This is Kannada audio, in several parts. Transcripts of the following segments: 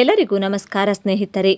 ಎಲ್ಲರಿಗೂ ನಮಸ್ಕಾರ ಸ್ನೇಹಿತರೆ.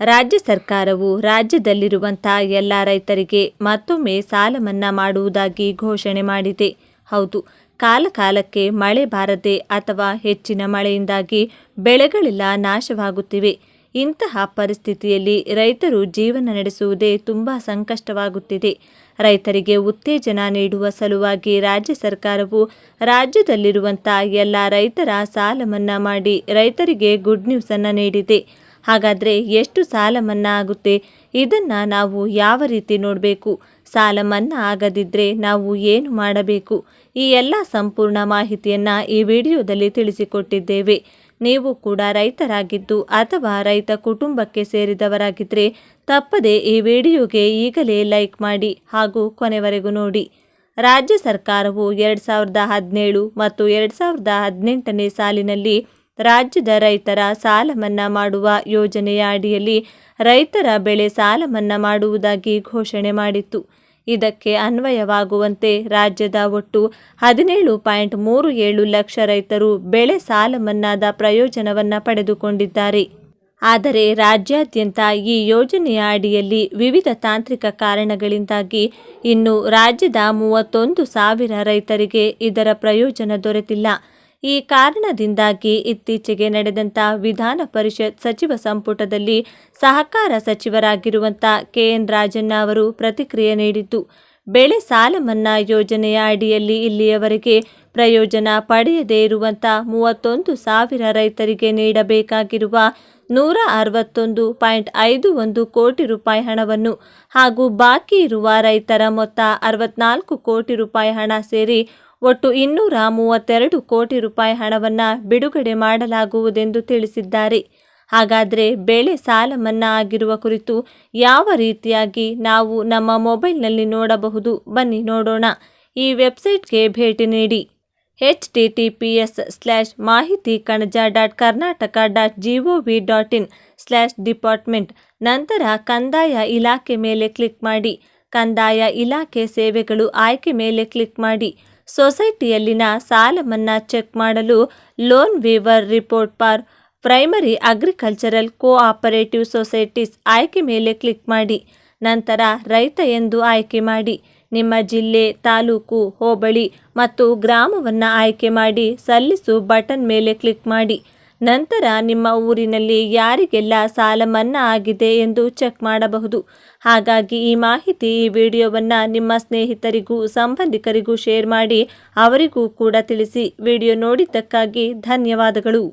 ರಾಜ್ಯ ಸರ್ಕಾರವು ರಾಜ್ಯದಲ್ಲಿರುವಂಥ ಎಲ್ಲ ರೈತರಿಗೆ ಮತ್ತೊಮ್ಮೆ ಸಾಲ ಮನ್ನಾ ಮಾಡುವುದಾಗಿ ಘೋಷಣೆ ಮಾಡಿದೆ. ಹೌದು ಕಾಲ ಕಾಲಕ್ಕೆ ಮಳೆ ಬಾರದೆ ಅಥವಾ ಹೆಚ್ಚಿನ ಮಳೆಯಿಂದಾಗಿ ಬೆಳೆಗಳೆಲ್ಲ ನಾಶವಾಗುತ್ತಿವೆ. ಇಂತಹ ಪರಿಸ್ಥಿತಿಯಲ್ಲಿ ರೈತರು ಜೀವನ ನಡೆಸುವುದೇ ತುಂಬ ಸಂಕಷ್ಟವಾಗುತ್ತಿದೆ. ರೈತರಿಗೆ ಉತ್ತೇಜನ ನೀಡುವ ಸಲುವಾಗಿ ರಾಜ್ಯ ಸರ್ಕಾರವು ರಾಜ್ಯದಲ್ಲಿರುವಂಥ ಎಲ್ಲ ರೈತರ ಸಾಲ ಮನ್ನಾ ಮಾಡಿ ರೈತರಿಗೆ ಗುಡ್ ನ್ಯೂಸನ್ನು ನೀಡಿದೆ. ಹಾಗಾದರೆ ಎಷ್ಟು ಸಾಲ ಮನ್ನಾ ಆಗುತ್ತೆ? ಇದನ್ನು ನಾವು ಯಾವ ರೀತಿ ನೋಡಬೇಕು? ಸಾಲ ಮನ್ನಾ ಆಗದಿದ್ದರೆ ನಾವು ಏನು ಮಾಡಬೇಕು? ಈ ಎಲ್ಲ ಸಂಪೂರ್ಣ ಮಾಹಿತಿಯನ್ನು ಈ ವಿಡಿಯೋದಲ್ಲಿ ತಿಳಿಸಿಕೊಟ್ಟಿದ್ದೇವೆ. ನೀವು ಕೂಡ ರೈತರಾಗಿದ್ದು ಅಥವಾ ರೈತ ಕುಟುಂಬಕ್ಕೆ ಸೇರಿದವರಾಗಿದ್ದರೆ ತಪ್ಪದೆ ಈ ವಿಡಿಯೋಗೆ ಈಗಲೇ ಲೈಕ್ ಮಾಡಿ ಹಾಗೂ ಕೊನೆವರೆಗೂ ನೋಡಿ. ರಾಜ್ಯ ಸರ್ಕಾರವು ಎರಡು ಸಾವಿರದ ಹದಿನೇಳು ಮತ್ತು ಎರಡು ಸಾವಿರದ ಹದಿನೆಂಟನೇ ಸಾಲಿನಲ್ಲಿ ರಾಜ್ಯದ ರೈತರ ಸಾಲ ಮನ್ನಾ ಮಾಡುವ ಯೋಜನೆಯ ಅಡಿಯಲ್ಲಿ ರೈತರ ಬೆಳೆ ಸಾಲ ಮನ್ನಾ ಮಾಡುವುದಾಗಿ ಘೋಷಣೆ ಮಾಡಿತ್ತು. ಇದಕ್ಕೆ ಅನ್ವಯವಾಗುವಂತೆ ರಾಜ್ಯದ ಒಟ್ಟು ಹದಿನೇಳು ಪಾಯಿಂಟ್ ಮೂರು ಏಳು ಲಕ್ಷ ರೈತರು ಬೆಳೆ ಸಾಲ ಮನ್ನಾದ ಪ್ರಯೋಜನವನ್ನು ಪಡೆದುಕೊಂಡಿದ್ದಾರೆ. ಆದರೆ ರಾಜ್ಯಾದ್ಯಂತ ಈ ಯೋಜನೆಯ ಅಡಿಯಲ್ಲಿ ವಿವಿಧ ತಾಂತ್ರಿಕ ಕಾರಣಗಳಿಂದಾಗಿ ಇನ್ನು ರಾಜ್ಯದ ಮೂವತ್ತೊಂದು ಸಾವಿರ ರೈತರಿಗೆ ಇದರ ಪ್ರಯೋಜನ ದೊರೆತಿಲ್ಲ. ಈ ಕಾರಣದಿಂದಾಗಿ ಇತ್ತೀಚೆಗೆ ನಡೆದಂಥ ವಿಧಾನ ಪರಿಷತ್ ಸಚಿವ ಸಂಪುಟದಲ್ಲಿ ಸಹಕಾರ ಸಚಿವರಾಗಿರುವಂಥ ಕೆ ಎನ್ ರಾಜಣ್ಣ ಅವರು ಪ್ರತಿಕ್ರಿಯೆ ನೀಡಿದ್ದು, ಬೆಳೆ ಸಾಲ ಮನ್ನಾ ಯೋಜನೆಯ ಅಡಿಯಲ್ಲಿ ಇಲ್ಲಿಯವರೆಗೆ ಪ್ರಯೋಜನ ಪಡೆಯದೇ ಇರುವಂಥ ಮೂವತ್ತೊಂದು ಸಾವಿರ ರೈತರಿಗೆ ನೀಡಬೇಕಾಗಿರುವ ನೂರ ಅರವತ್ತೊಂದು ಪಾಯಿಂಟ್ ಐದು ಒಂದು ಕೋಟಿ ರೂಪಾಯಿ ಹಣವನ್ನು ಹಾಗೂ ಬಾಕಿ ಇರುವ ರೈತರ ಮೊತ್ತ ಅರವತ್ನಾಲ್ಕು ಕೋಟಿ ರೂಪಾಯಿ ಹಣ ಸೇರಿ ಒಟ್ಟು ಇನ್ನೂರ ಮೂವತ್ತೆರಡು ಕೋಟಿ ರೂಪಾಯಿ ಹಣವನ್ನು ಬಿಡುಗಡೆ ಮಾಡಲಾಗುವುದೆಂದು ತಿಳಿಸಿದ್ದಾರೆ. ಹಾಗಾದರೆ ಬೆಳೆ ಸಾಲ ಮನ್ನಾ ಆಗಿರುವ ಕುರಿತು ಯಾವ ರೀತಿಯಾಗಿ ನಾವು ನಮ್ಮ ಮೊಬೈಲ್ನಲ್ಲಿ ನೋಡಬಹುದು? ಬನ್ನಿ ನೋಡೋಣ. ಈ ವೆಬ್ಸೈಟ್ಗೆ ಭೇಟಿ ನೀಡಿ. H T T P S slash Mahiti Kanaja dot Karnataka dot G O V dot in slash department. ನಂತರ ಕಂದಾಯ ಇಲಾಖೆ ಮೇಲೆ ಕ್ಲಿಕ್ ಮಾಡಿ. ಕಂದಾಯ ಇಲಾಖೆ ಸೇವೆಗಳು ಆಯ್ಕೆ ಮೇಲೆ ಕ್ಲಿಕ್ ಮಾಡಿ. ಸೊಸೈಟಿಯಲ್ಲಿನ ಸಾಲ ಮನ್ನಾ ಚೆಕ್ ಮಾಡಲು loan waiver report for primary agricultural cooperative societies ಆಯ್ಕೆ ಮೇಲೆ ಕ್ಲಿಕ್ ಮಾಡಿ. ನಂತರ ರೈತ ಎಂದು ಆಯ್ಕೆ ಮಾಡಿ. ನಿಮ್ಮ ಜಿಲ್ಲೆ, ತಾಲೂಕು, ಹೋಬಳಿ ಮತ್ತು ಗ್ರಾಮವನ್ನು ಆಯ್ಕೆ ಮಾಡಿ. ಸಲ್ಲಿಸು ಬಟನ್ ಮೇಲೆ ಕ್ಲಿಕ್ ಮಾಡಿ. ನಂತರ ನಿಮ್ಮ ಊರಿನಲ್ಲಿ ಯಾರಿಗೆಲ್ಲ ಸಾಲ ಮನ್ನಾ ಆಗಿದೆ ಎಂದು ಚೆಕ್ ಮಾಡಬಹುದು. ಹಾಗಾಗಿ ಈ ಮಾಹಿತಿ ಈ ವಿಡಿಯೋವನ್ನು ನಿಮ್ಮ ಸ್ನೇಹಿತರಿಗೂ, ಸಂಬಂಧಿಕರಿಗೂ ಶೇರ್ ಮಾಡಿ ಅವರಿಗೂ ಕೂಡ ತಿಳಿಸಿ. ವಿಡಿಯೋ ನೋಡಿದ್ದಕ್ಕಾಗಿ ಧನ್ಯವಾದಗಳು.